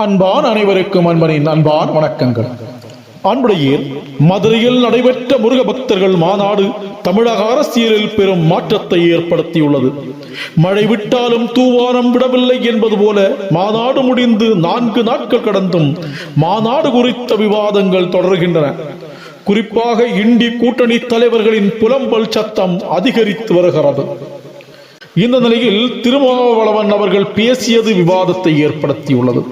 அன்பான் அனைவருக்கும் அன்பனின் அன்பான் வணக்கங்கள். அன்புடையீர் மதுரையில் நடைபெற்ற முருக பக்தர்கள் மாநாடு தமிழக அரசியலில் பெரும் மாற்றத்தை ஏற்படுத்தியுள்ளது. மழை விட்டாலும் தூவானம் விடவில்லை என்பது போல மாநாடு முடிந்து நான்கு நாட்கள் கடந்தும் மாநாடு குறித்த விவாதங்கள் தொடர்கின்றன. குறிப்பாக இண்டி கூட்டணி தலைவர்களின் புலம்பல் சத்தம் அதிகரித்து வருகிறது. இந்த நிலையில் திருமாவளவன் அவர்கள் பேசியது விவாதத்தை ஏற்படுத்தியுள்ளது.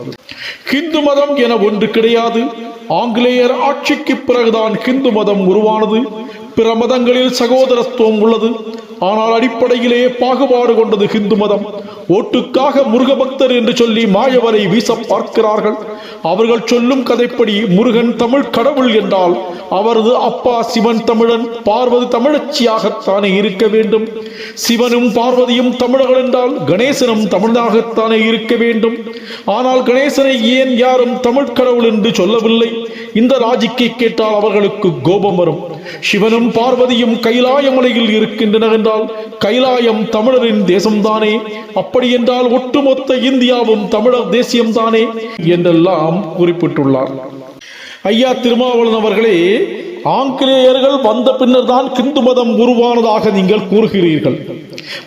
ஹிந்து மதம் என ஒன்று கிடையாது. ஆங்கிலேயர் ஆட்சிக்கு பிறகுதான் ஹிந்து மதம் உருவானது. பிற மதங்களில் சகோதரத்துவம் உள்ளது. ஆனால் அடிப்படையிலே பாகுபாடு கொண்டது ஹிந்து மதம். ஓட்டுக்காக முருக பக்தர் என்று சொல்லி மாயவரை வீச பார்க்கிறார்கள். அவர்கள் சொல்லும் கதைப்படி முருகன் தமிழ் கடவுள் என்றால் அவரது அப்பா சிவன் தமிழன் பார்வதி தமிழச்சியாகத்தானே இருக்க வேண்டும். சிவனும் பார்வதியும் தமிழர்கள் என்றால் கணேசனும் தமிழனாகத்தானே இருக்க வேண்டும். ஆனால் கணேசனை ஏன் யாரும் தமிழ் கடவுள் என்று சொல்லவில்லை? இந்த ராஜிக்கை கேட்டால் அவர்களுக்கு கோபம் வரும். சிவனும் பார்வதியும் கைலாய மலையில் இருக்கின்றனர் என்றால் கைலாயம் தமிழரின் தேசம்தானே? அப்படி என்றால் ஒட்டுமொத்த இந்தியாவும் தமிழர் தேசியம்தானே? என்றெல்லாம் குறிப்பிட்டுள்ளார். ஐயா திருமாவளவன் அவர்களே ஆங்கிலேயர்கள் வந்த பின்னர் தான் ஹிந்து மதம் உருவானதாக நீங்கள் கூறுகிறீர்கள்.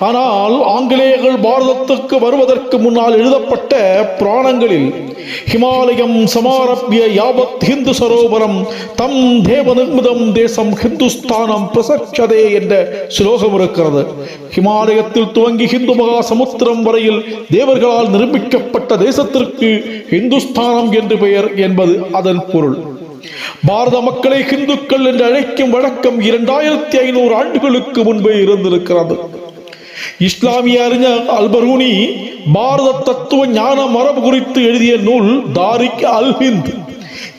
ஆனால் ஆங்கிலேயர்கள் பாரதத்துக்கு வருவதற்கு முன்னால் எழுதப்பட்ட புராணங்களில் ஹிமாலயம் சமாரபிய யாவத் ஹிந்து சரோவரம் தம் தேவ நிர்மிதம் தேசம் ஹிந்துஸ்தானம் பிரசச்சதே என்ற ஸ்லோகம் இருக்கிறது. ஹிமாலயத்தில் துவங்கி ஹிந்து மகா சமுத்திரம் வரையில் தேவர்களால் நிரூபிக்கப்பட்ட தேசத்திற்கு ஹிந்துஸ்தானம் என்று பெயர் என்பது அதன் பொருள். பாரத மக்களை ஹிந்துக்கள் என்று அழைக்கும் வழக்கம் இரண்டாயிரத்தி ஐநூறு ஆண்டுகளுக்கு முன்பே இருந்திருக்கிறது. இஸ்லாமிய அறிஞர் அல்பரூனி பாரத தத்துவ ஞான மரபு குறித்து எழுதிய நூல் தாரிக் அல் ஹிந்த்.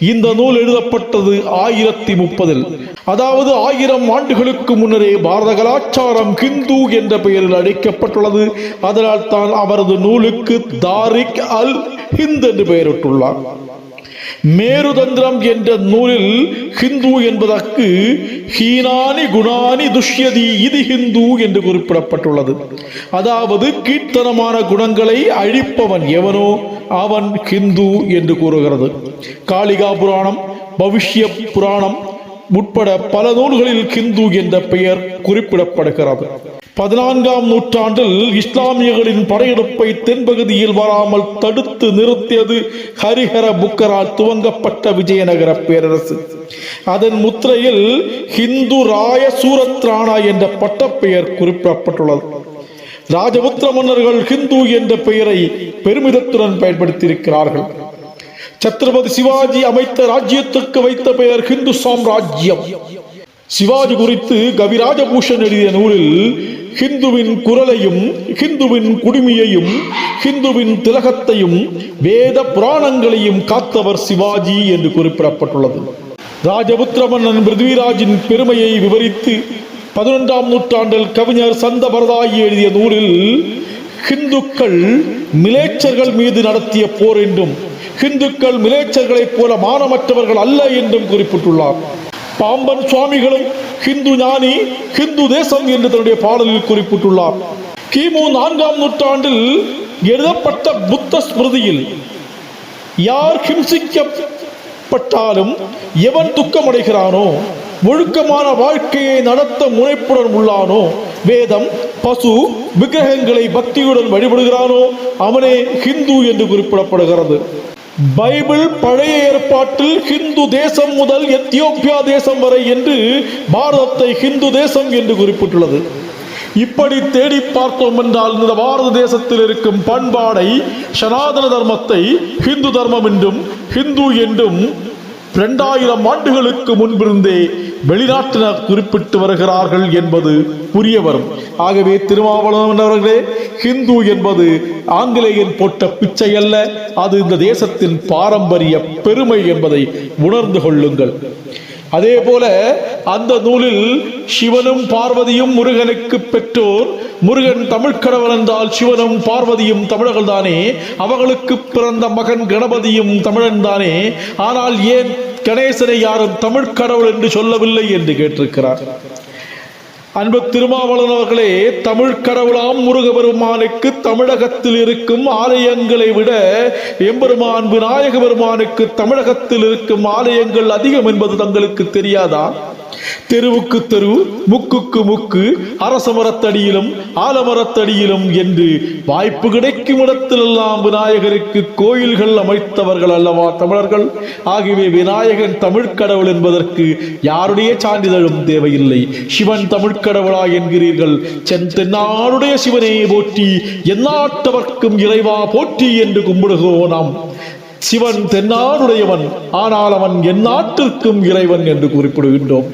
இந்த நூல் எழுதப்பட்டது ஆயிரத்தி முப்பதில். அதாவது ஆயிரம் ஆண்டுகளுக்கு முன்னரே பாரத கலாச்சாரம் ஹிந்து என்ற பெயரில் அழைக்கப்பட்டுள்ளது. அதனால் தான் அவரது நூலுக்கு தாரிக் அல் ஹிந்த் என்று பெயரிட்டுள்ளார். மேருதந்திரம் என்ற நூலில் ஹிந்து என்பதற்கு ஹீனானி குணானி துஷ்யதி இது ஹிந்து என்று குறிப்பிடப்பட்டுள்ளது. அதாவது கீர்த்தனமான குணங்களை அழிப்பவன் எவனோ அவன் ஹிந்து என்று கூறுகிறது. காளிகா புராணம் பவிஷ்ய புராணம் உட்பட பல நூல்களில் ஹிந்து என்ற பெயர் குறிப்பிடப்படுகிறது. பதினான்காம் நூற்றாண்டில் இஸ்லாமியர்களின் படையெடுப்பை தென்பகுதியில் வராமல் தடுத்து நிறுத்தியது ஹரிஹர புக்கரால் துவங்கப்பட்ட விஜயநகர பேரரசு. அதன் முத்திரையில் ஹிந்து ராய சூரத்ரானா என்ற பட்டப்பெயர் குறிப்பிடப்பட்டுள்ளது. ராஜபுத்திர மன்னர்கள் ஹிந்து என்ற பெயரை பெருமிதத்துடன் பயன்படுத்தியிருக்கிறார்கள். சத்ரபதி சிவாஜி அமைத்த ராஜ்யத்துக்கு வைத்த பெயர் ஹிந்து சாம்ராஜ்யம். சிவாஜி குறித்து கவிராஜபூஷன் எழுதிய நூலில் ஹிந்துவின் குரலையும் ஹிந்துவின் குடுமையையும் ஹிந்துவின் திலகத்தையும் வேத புராணங்களையும் காத்தவர் சிவாஜி என்று குறிப்பிடப்பட்டுள்ளது. ராஜபுத்திர மன்னன் பிருத்விராஜின் பெருமையை விவரித்து பதினொன்றாம் நூற்றாண்டில் கவிஞர் சந்தபரதாயி எழுதிய நூலில் ஹிந்துக்கள் மிலேச்சர்கள் மீது நடத்திய போர் என்றும் ஹிந்துக்கள் மிலேச்சர்களைப் போல மானமற்றவர்கள் அல்ல என்றும் குறிப்பிட்டுள்ளார். பாம்பன் சுவாமிகளும் ஹிந்து ஞானி ஹிந்து தேசம் என்று தன்னுடைய பாடலில் குறிப்பிட்டுள்ளார். கிமு நான்காம் நூற்றாண்டில் எழுதப்பட்ட புத்த ஸ்மிருதியில் யார் ஹிம்சிக்கப்பட்டாலும் எவன் துக்கமடைகிறானோ ஒழுக்கமான வாழ்க்கையை நடத்த முனைப்புடன் உள்ளானோ வேதம் பசு விக்கிரகங்களை பக்தியுடன் வழிபடுகிறானோ அவனே ஹிந்து என்று குறிப்பிடப்படுகிறது. பைபிள் பழைய ஏற்பாட்டில் ஹிந்து தேசம் முதல் எத்தியோப்பியா தேசம் வரை என்று பாரதத்தை ஹிந்து தேசம் என்று குறிப்பிட்டுள்ளது. இப்படி தேடி பார்த்தோம் என்றால் இந்த பாரத தேசத்தில் இருக்கும் பண்பாடை சனாதன தர்மத்தை ஹிந்து தர்மம் என்றும் ஹிந்து என்றும் இரண்டாயிரம் ஆண்டுகளுக்கு முன்பிருந்தே வெளிநாட்டினர் குறிப்பிட்டு வருகிறார்கள் என்பது புரிய வரும். ஆகவே திருமாவளவனவர்களே ஹிந்து என்பது ஆங்கிலேயன் போட்ட பிச்சை அல்ல. அது இந்த தேசத்தின் பாரம்பரிய பெருமை என்பதை உணர்ந்து கொள்ளுங்கள். அதே போல அந்த நூலில் சிவனும் பார்வதியும் முருகனுக்கு பெற்றோர் முருகன் தமிழ்கடவன் என்றால் சிவனும் பார்வதியும் தமிழர்கள் தானே அவர்களுக்கு பிறந்த மகன் கணபதியும் தமிழன் தானே. ஆனால் ஏன் கணேசனை யாரும் தமிழ் கடவுள் என்று சொல்லவில்லை என்று கேட்டிருக்கிறார். அன்பு திருமாவளவன் அவர்களே தமிழ் கடவுளாம் முருகபெருமானுக்கு தமிழகத்தில் இருக்கும் ஆலயங்களை விட எம்பெருமான் விநாயக பெருமானுக்கு தமிழகத்தில் இருக்கும் ஆலயங்கள் அதிகம் என்பது தங்களுக்கு தெரியாதா? தெருவுக்கு தெரு முக்குக்கு முக்கு அரச மரத்தடியிலும் ஆலமரத்தடியிலும் என்று வாய்ப்பு கிடைக்கும் இடத்திலெல்லாம் விநாயகருக்கு கோயில்கள் அமைத்தவர்கள் அல்லவா தமிழர்கள்? ஆகவே விநாயகன் தமிழ்க்கடவுள் என்பதற்கு யாருடைய சான்றிதழும் தேவையில்லை. சிவன் தமிழ்க்கடவுளா என்கிறீர்கள். சென் சிவனே போற்றி எந்நாட்டவர்க்கும் இறைவா போற்றி என்று கும்பிடுகிறோம் நாம். சிவன் தென்னாடுடையவன் ஆனால் அவன் எந்நாட்டிற்கும் இறைவன் என்று குறிப்பிடுகின்றோம்.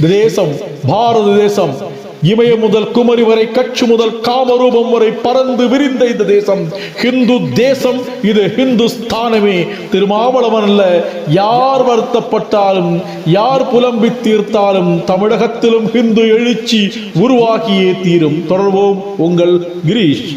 இந்த தேசம் பாரத தேசம் இமய முதல் குமரி வரை கட்சி முதல் காமரூபம் வரை பறந்து விரிந்த இந்த தேசம். ஹிந்து தேசம் இது ஹிந்துஸ்தானமே. திருமாவளவன் அல்ல. யார் வருத்தப்பட்டாலும் யார் புலம்பி தீர்த்தாலும் தமிழகத்திலும் ஹிந்து எழுச்சி உருவாகியே தீரும். தொடர்வோம் உங்கள் கிரீஷ்.